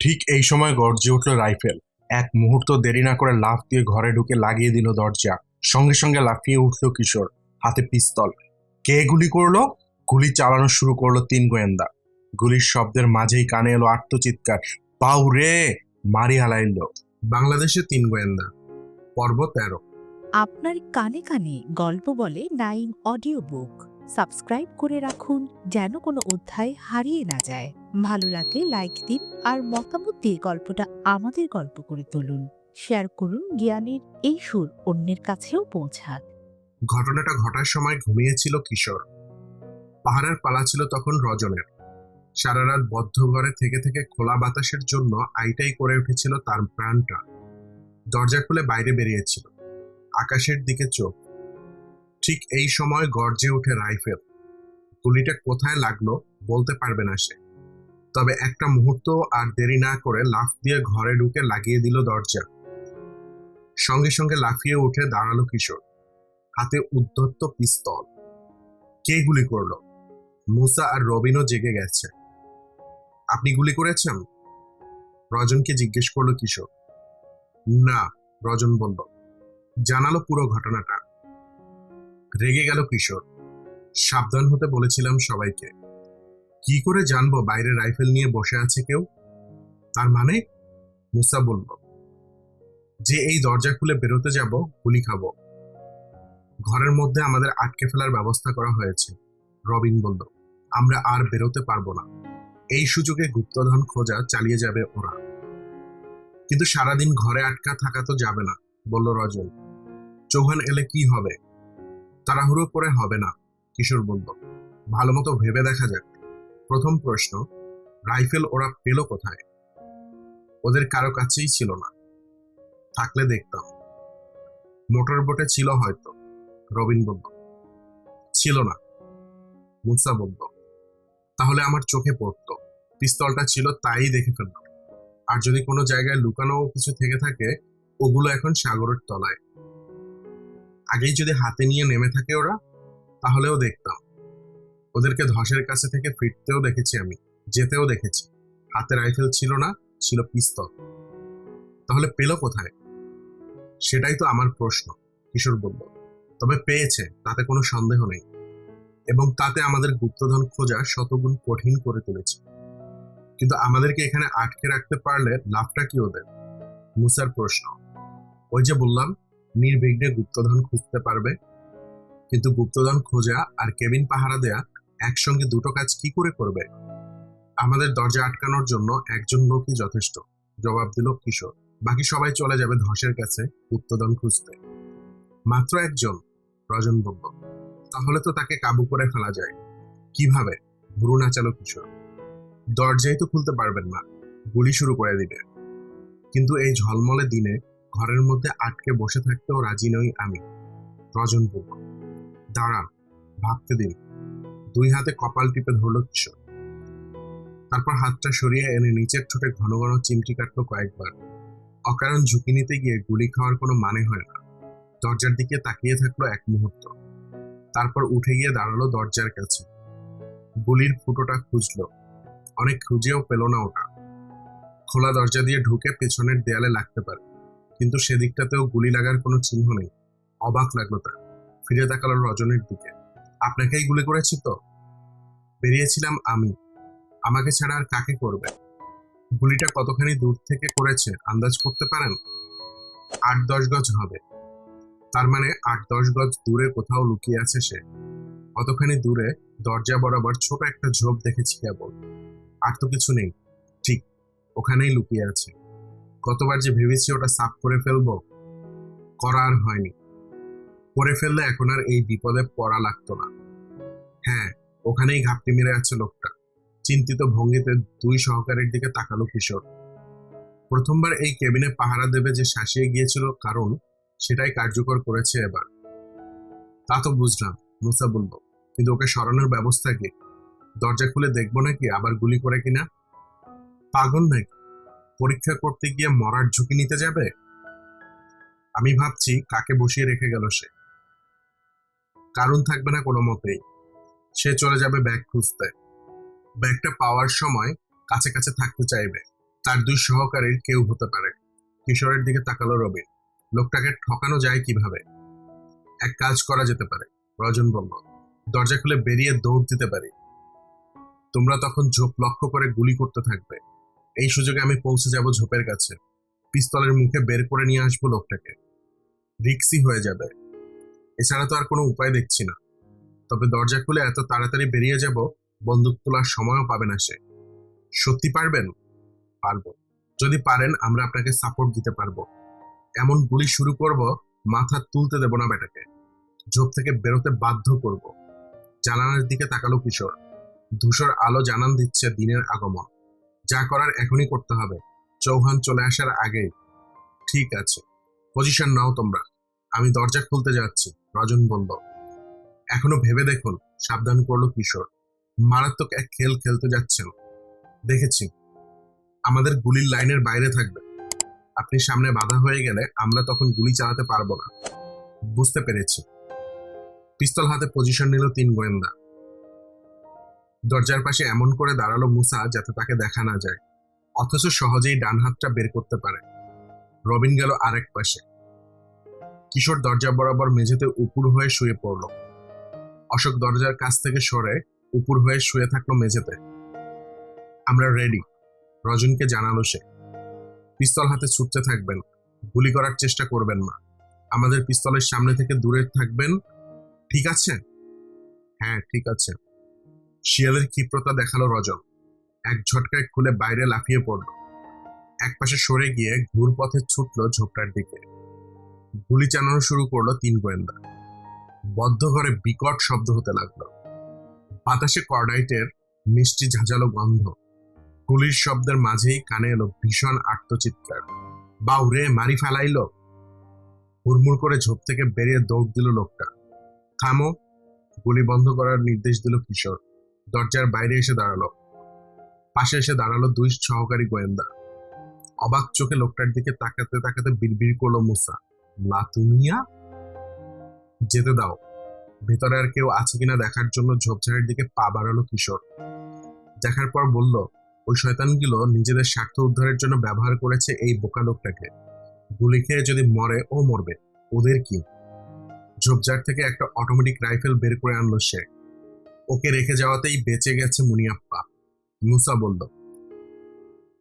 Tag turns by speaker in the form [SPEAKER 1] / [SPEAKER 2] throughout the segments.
[SPEAKER 1] ঠিক এই সময় গর্জে উঠল রাইফেল। এক মুহূর্ত দেরি না করে লাফ দিয়ে ঘরে ঢুকে লাগিয়ে দিল দরজা। সঙ্গে সঙ্গে লাফিয়ে উঠল কিশোর, হাতে পিস্তল। কে গুলি করল? গুলি চালানো শুরু করল তিন গোয়েন্দা। গুলির শব্দের মাঝেই কানে এলো আত্মচিৎকার। পাউ রে! মারি হালাইল। বাংলাদেশে তিন গোয়েন্দা। পর্ব তেরো।
[SPEAKER 2] আপনার কানে কানে গল্প বলে নাইম অডিও বুক। সাবস্ক্রাইব করে রাখুন যেন কোনো অধ্যায় হারিয়ে না যায়। ভালো লাগলে লাইক দিন আর মতামত দিয়ে গল্পটা আমাদের গল্প করে তুলুন। শেয়ার করুন জ্ঞানের এই সুর অন্যের কাছেও পৌঁছাক।
[SPEAKER 1] ঘটনাটা ঘটার সময় ঘুমিয়েছিল কিশোর। পাহাড়ের পালা ছিল তখন রজনের। সারা রাত বদ্ধ ঘরে থেকে থেকে খোলা বাতাসের জন্য আইটাই করে উঠেছিল তার প্রাণটা। দরজা খুলে বাইরে বেরিয়েছিল। আকাশের দিকে চোখ। ঠিক এই সময় গর্জে উঠে রাইফেল। গুলিটা কোথায় লাগল বলতে পারবে না সে। তবে একটা মুহূর্ত আর দেরি না করে লাফ দিয়ে ঘরে ঢুকে লাগিয়ে দিল দরজা। সঙ্গে সঙ্গে লাফিয়ে উঠে দাঁড়াল কিশোর। হাতে উদ্ধত্ত পিস্তল। কে গুলি করল? মুসা আর রবিনও জেগে গেছে। আপনি গুলি করেছেন? রজনকে জিজ্ঞেস করল কিশোর। না, রজন বলল। জানালো পুরো ঘটনাটা। রেগে গেল কিশোর। সাবধান হতে বলেছিলাম সবাইকে। কি করে জানব? বাইরে রাইফেল নিয়ে বসে আছে কেউ? তার মানে মুসা বলল, যে এই দরজা খুলে বেরোতে যাব, গুলি খাব। ঘরের মধ্যে আমাদের আটকে ফেলার ব্যবস্থা করা হয়েছে। রবিন বলল, আমরা আর বেরোতে পারব না। এই সুযোগে গুপ্তধন খোঁজা চালিয়ে যাবে ওরা। কিন্তু সারাদিন ঘরে আটকা থাকা তো যাবে না, বলল রজন। চৌহান এলে কি হবে? তাড়াহুড়ো করে হবে না, কিশোর বলল। ভালো মতো ভেবে দেখা যাক। প্রথম প্রশ্ন, রাইফেল ওরা পেল কোথায়? ওদের কারও কাছেই ছিল না। থাকলে দেখতাম। মোটর বোটে ছিল হয়তো, রবিন বলল। ছিল না। মুসা বলল, তাহলে আমার চোখে পড়তো। পিস্তলটা ছিল তাই দেখে ফেললাম। আর যদি কোনো জায়গায় লুকানো কিছু থেকে থাকে, ওগুলো এখন সাগরের তলায়। আগেই যদি হাতে নিয়ে নেমে থাকে ওরা, তাহলেও দেখতাম। ওদেরকে ধসের কাছে থেকে ফিরতেও দেখেছি আমি, যেতেও দেখেছি। হাতে রাইফেল ছিল না, ছিল পিস্তল। তাহলে পেল কোথায়? সেটাই তো আমার প্রশ্ন, কিশোর বলল। তবে পেয়েছে, তাতে কোনো সন্দেহ নেই। এবং তাতে আমাদের গুপ্তধন খোঁজা শতগুণ কঠিন করে তুলেছে। কিন্তু আমাদেরকে এখানে আটকে রাখতে পারলে লাভটা কি ওদের? মুসার প্রশ্ন। ওই যে বললাম, নির্বিঘ্নে গুপ্তধন খুঁজতে পারবে। কিন্তু গুপ্তধন খোঁজা আর কেবিন পাহারা দেয়া একসঙ্গে দুটো কাজ কি করে করবে? আমাদের দরজা আটকানোর জন্য একজন লোকই যথেষ্ট। জবাব দিল কিশোর। বাকি সবাই চলে যাবে ধসের কাছে গুপ্তধন খুঁজতে। মাত্র একজন, রজন বলল। তাহলে তো তাকে কাবু করে ফেলা যায়। কীভাবে? ভুরু নাচালো কিশোর। দরজাই তো খুলতে পারবেন না। গুলি শুরু করে দিবে। কিন্তু এই ঝলমলে দিনে ঘরের মধ্যে আটকে বসে থাকতেও রাজি নই আমি, রজন বলল। দাঁড়ান, ভাবতে দিন। দুই হাতে কপাল টিপে ধরলো কিশোর। তারপর হাতটা সরিয়ে এনে নিচের ঠোঁটে ঘন ঘন চিমটি কাটলো কয়েকবার। অকারণ ঝুঁকি নিতে গিয়ে গুলি খাওয়ার কোনো মানে হয় না। দরজার দিকে তাকিয়ে থাকল এক মুহূর্ত। তারপর উঠে গিয়ে দাঁড়াল দরজার কাছে। গুলির ফুটোটা খুঁজলো। অনেক খুঁজেও পেল না ওটা। খোলা দরজা দিয়ে ঢুকে পেছনের দেয়ালে লাগতে পারে। কিন্তু সেদিকটাতেও গুলি লাগার কোনো চিহ্ন নেই। অবাক লাগল তার। ফিরে তাকালো রজনের দিকে। আপনাকেই গুলি করেছি তো? বেরিয়েছিলাম আমি। আমাকে ছাড়া আর কাকে করবে? গুলিটা কতখানি দূর থেকে করেছে, আন্দাজ করতে পারেন? আট দশ গজ হবে। তার মানে আট দশ গজ দূরে কোথাও লুকিয়ে আছে সে। অতখানি দূরে? দরজা বরাবর ছোট একটা ঝোপ দেখেছি কেবল। আর তো কিছু নেই। ঠিক, ওখানেই লুকিয়ে আছে। কতবার যে ভেবেছি ওটা সাফ করে ফেলব, করা আর হয়নি। করে ফেললে এখন আর এই বিপদে পড়া লাগতো না। হ্যাঁ ওখানেই ঘাপটি মেরে আছে লোকটা। চিন্তিত ভঙ্গিতে দুই সহকারীর দিকে তাকালো কিশোর। প্রথমবার এই কেবিনে পাহারা দেবে যে শাসিয়ে গিয়েছিল কারণ সেটাই কার্যকর করেছে এবার। তা তো বুঝলাম, মুসা বলল। কিন্তু ওকে সরানোর ব্যবস্থা কি? দরজা খুলে দেখব নাকি আবার গুলি করে কিনা? পাগল নাকি? পরীক্ষা করতে গিয়ে মরার ঝুঁকি নিতে যাবে? আমি ভাবছি কাকে বসিয়ে রেখে গেল সে। কারণ থাকবে না কোনো মতেই। সে চলে যাবে ব্যাগ খুঁজতে। ব্যাগটা পাওয়ার সময় কাছে কাছে থাকতে চাইবে। তার দুই সহকারীর কেউ হতে পারে। কিশোরের দিকে তাকালো রবি। লোকটাকে ঠকানো যায় কীভাবে? এক কাজ করা যেতে পারে, রজন বলল। দরজা খুলে বেরিয়ে দৌড় দিতে পারি। তোমরা তখন ঝোপ লক্ষ্য করে গুলি করতে থাকবে। এই সুযোগে আমি পৌঁছে যাব ঝোপের কাছে। পিস্তলের মুখে বের করে নিয়ে আসব লোকটাকে। রিক্সি হয়ে যাবে। এছাড়া তো আর কোনো উপায় দেখছি না। তবে দরজা খুলে এত তাড়াতাড়ি বেরিয়ে যাব, বন্দুক তোলার সময়ও পাবে না সে। সত্যি পারবেন? পারব। যদি পারেন, আমরা আপনাকে সাপোর্ট দিতে পারব। এমন গুলি শুরু করব, মাথা তুলতে দেব না বেটাকে ঝোপ থেকে বেরোতে বাধ্য করব। জানালার দিকে তাকালো কিশোর। ধূসর আলো জানান দিচ্ছে দিনের আগমন। যা করার এখনই করতে হবে। চৌহান চলে আসার আগে। ঠিক আছে। পজিশন নাও তোমরা। আমি দরজা খুলতে যাচ্ছি। রজন বলল। এখনও ভেবে দেখুন, সাবধান করল কিশোর। মারাত্মক এক খেল খেলতে যাচ্ছেন। দেখেছি, আমাদের গুলির লাইনের বাইরে থাকবে। আপনি সামনে বাধা হয়ে গেলে আমরা তখন গুলি চালাতে পারব না। বুঝতে পেরেছি। পিস্তল হাতে পজিশন নিল তিন গোয়েন্দা। দরজার পাশে এমন করে দাঁড়াল মুসা যাতে তাকে দেখা না যায়। অথচ সহজেই ডান হাতটা বের করতে পারে। রবিন গেল আরেক পাশে। কিশোর দরজা বরাবর মেঝেতে উপুর হয়ে শুয়ে পড়ল। অশোক দরজার কাছ থেকে সরে উপর হয়ে শুয়ে থাকল মেঝেতে। আমরা রেডি রজনকে জানালো সে। পিস্তল হাতে ছুটতে থাকবেন। গুলি করার চেষ্টা করবেন না। আমাদের পিস্তলের সামনে থেকে দূরে থাকবেন। ঠিক আছে? হ্যাঁ ঠিক আছে। শিয়ালের ক্ষিপ্রতা দেখাল রজন এক ঝটকায় খুলে বাইরে লাফিয়ে পড়ল। একপাশে সরে গিয়ে ঘুর পথে ছুটলো ঝোপটার দিকে। গুলি চালানো শুরু করল তিন গোয়েন্দা। বদ্ধ ঘরে বিকট শব্দ হতে লাগল। বাতাসে কর্ডাইটের মিষ্টি ঝাঁঝালো গন্ধ। গুলির শব্দের মাঝেই কানে এলো ভীষণ আর্তচিৎকার বাউরে মারি ফেলাইলো? হুড়মুড় করে ঝোপ থেকে বেরিয়ে দৌড় দিল লোকটা। থামো। গুলি বন্ধ করার নির্দেশ দিল কিশোর। দরজার বাইরে এসে দাঁড়াল। পাশে এসে দাঁড়াল দুই সহকারী গোয়েন্দা। অবাক চোখে লোকটার দিকে তাকাতে তাকাতে বিড়বিড় করল মুসা। লাতুমিয়া? যেতে দাও। ভেতরে আর কেউ আছে কিনা দেখার জন্য ঝোপঝাড়ের দিকে পা বাড়ালো কিশোর। দেখার পর বলল, ওই শয়তানগুলো নিজেদের স্বার্থ উদ্ধারের জন্য ব্যবহার করেছে এই বোকা লোকটাকে। গুলি খেয়ে যদি মরে, ও মরবে। ওদের কি? ঝোপঝাড় থেকে একটা অটোমেটিক রাইফেল বের করে আনলো সে। ওকে রেখে যাওয়াতেই বেঁচে গেছে মুনিয়াপ্পা, মুসা বলল।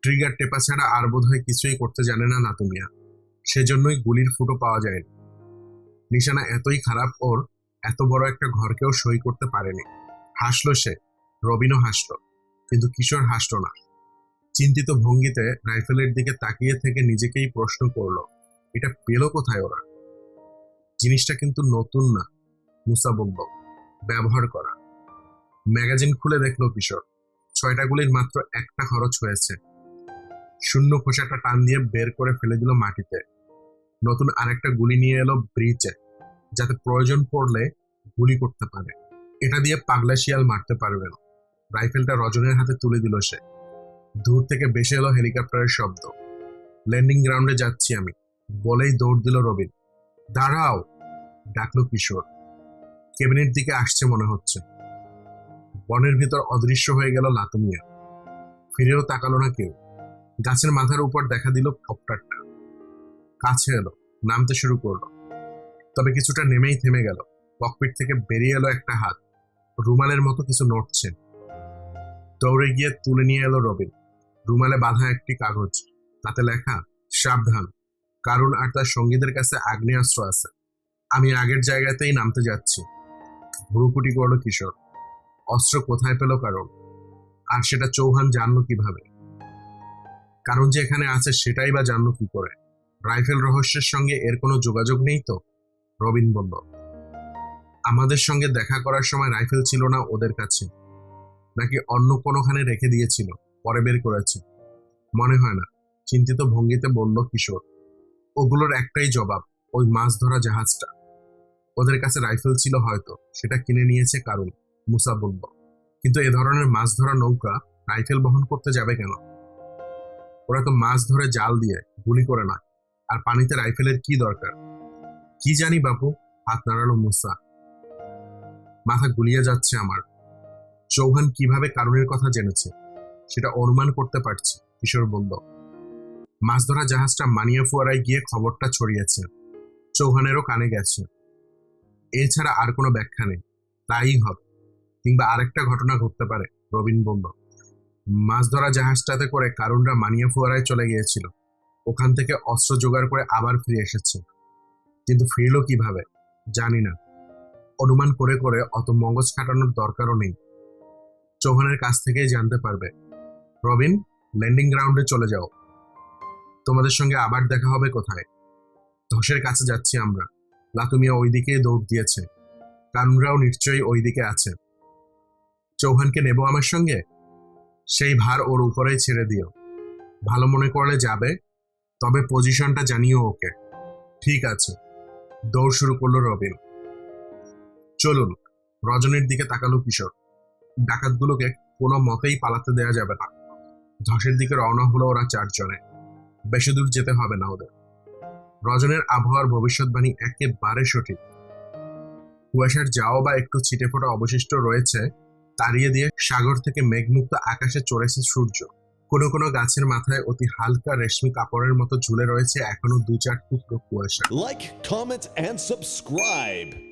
[SPEAKER 1] ট্রিগার টেপা ছাড়া আর বোধ হয় কিছুই করতে জানে না নাতুমিয়া সেজন্যই গুলির ফুটো পাওয়া যায়নি। নিশানা এতই খারাপ ওর, এত বড় একটা ঘরকেও সই করতে পারেনি। হাসলো সে, রবিনও হাসলো, কিন্তু কিশোর হাসলো না। চিন্তিত ভঙ্গিতে রাইফেলের দিকে তাকিয়ে থেকে নিজেকেই প্রশ্ন করল, এটা পেল কোথায় ওরা? জিনিসটা কিন্তু নতুন না, মুসা বলল, ব্যবহার করা। ম্যাগাজিন খুলে দেখল কিশোর, ছয়টা গুলির মাত্র একটা খরচ হয়েছে। শূন্য খোসাটা টান দিয়ে বের করে ফেলে দিল মাটিতে। নতুন আরেকটা গুলি নিয়ে এলো ব্রিজে যাতে প্রয়োজন পড়লে গুলি করতে পারে। এটা দিয়ে পাগলা শিয়াল মারতে পারবে না। রাইফেলটা রজনের হাতে তুলে দিল সে। দূর থেকে বেশি এলো হেলিকপ্টারের শব্দ। ল্যান্ডিং গ্রাউন্ডে যাচ্ছি আমি। বলেই দৌড় দিল রবিন। দাঁড়াও, ডাকলো কিশোর। কেবিনের দিকে আসছে মনে হচ্ছে। বনের ভিতর অদৃশ্য হয়ে গেল লাতুমিয়া ফিরেও তাকালো না কেউ। গাছের মাথার উপর দেখা দিল কপ্টারটা কাছে এলো, নামতে শুরু করল। তবে কিছুটা নেমেই থেমে গেল। ককপিট থেকে বেরিয়ে এলো একটা হাত। রুমালের মতো কিছু নড়ছে। দৌড়ে গিয়ে তুলে নিয়ে এলো রবিন। রুমালে বাঁধা একটি কাগজ। তাতে লেখা, সাবধান। কারণ আর তার সঙ্গীদের কাছে আগ্নেয়াস্ত্র আছে। আমি আগের জায়গাতেই নামতে যাচ্ছি। ভুরুকুটি করল কিশোর। অস্ত্র কোথায় পেল কারণ আর সেটা চৌহান জানলো কীভাবে? কারণ যে এখানে আছে সেটাই বা জানলো কি করে? রাইফেল রহস্যের সঙ্গে এর কোনো যোগাযোগ নেই তো? রবিন বলল, আমাদের সঙ্গে দেখা করার সময় রাইফেল ছিল না ওদের কাছে। নাকি অন্য কোনোখানে রেখে দিয়েছিল, পরে বের করেছে। মনে হয় না, চিন্তিত ভঙ্গিতে বলল কিশোর, ওগুলোর একটাই জবাব, ওই মাছ ধরা জাহাজটা। ওদের কাছে রাইফেল ছিল হয়তো, সেটা কিনে নিয়েছে কারণ মুসা বলল। কিন্তু এ ধরনের মাছ ধরা নৌকা রাইফেল বহন করতে যাবে কেন? ওরা তো মাছ ধরে জাল দিয়ে গুলি করে না। আর পানিতে রাইফেলের কি দরকার? কি জানি বাপু, হাত নাড়ালো মুসা। মাথা গুলিয়ে যাচ্ছে আমার। চৌহান কীভাবে কারণের কথা জেনেছে, সেটা অনুমান করতে পারছি, কিশোর বলল মাছ ধরা জাহাজটা মানিয়া ফুয়ারায় গিয়ে খবরটা ছড়িয়েছে। চৌহানেরও কানে গেছে। এছাড়া আর কোনো ব্যাখ্যা নেই। তাই হবে, কিংবা আরেকটা ঘটনা ঘটতে পারে রবিন বলল মাছ ধরা জাহাজটাতে করে কারুনরা মানিয়া ফুয়ারায় চলে গিয়েছিল। ওখান থেকে অস্ত্র জোগাড় করে আবার ফিরে এসেছে। কিন্তু ফিরলো কীভাবে? জানি না। অনুমান করে করে অত মগজ খাটানোর দরকারও নেই। চৌহানের কাছ থেকেই জানতে পারবে। রবিন, ল্যান্ডিং গ্রাউন্ডে চলে যাও। তোমাদের সঙ্গে আবার দেখা হবে কোথায়? ধসের কাছে যাচ্ছি আমরা। লাতুমিয়া ওইদিকেই দৌড় দিয়েছে। কানুনরাও নিশ্চয়ই ওইদিকে আছে। চৌহানকে নেব আমার সঙ্গে? সেই ভার ওর উপরেই ছেড়ে দিও। ভালো মনে করলে যাবে। তবে পজিশনটা জানিও ওকে। ঠিক আছে। দৌড় শুরু করল রবিন। চলুন, রজনীর দিকে তাকালো কিশোর। ডাকাতগুলোকে কোনো মতেই পালাতে দেয়া যাবে না। ধসের দিকে রওনা হলো ওরা চারজনে। বেশি দূর যেতে হবে না ওদের। রজনের আবহাওয়ার ভবিষ্যৎবাণী একেবারে সঠিক। কুয়াশার যাও বা একটু ছিটে ফোটা অবশিষ্ট রয়েছে, তাড়িয়ে দিয়ে সাগর থেকে মেঘমুক্ত আকাশে চড়েছে সূর্য। কোনো কোনো গাছের মাথায় অতি হালকা রেশমি কাপড়ের মতো ঝুলে রয়েছে এখনও দু চার টুকরো কুয়াশা
[SPEAKER 3] লাইক কমেন্ট এন্ড subscribe.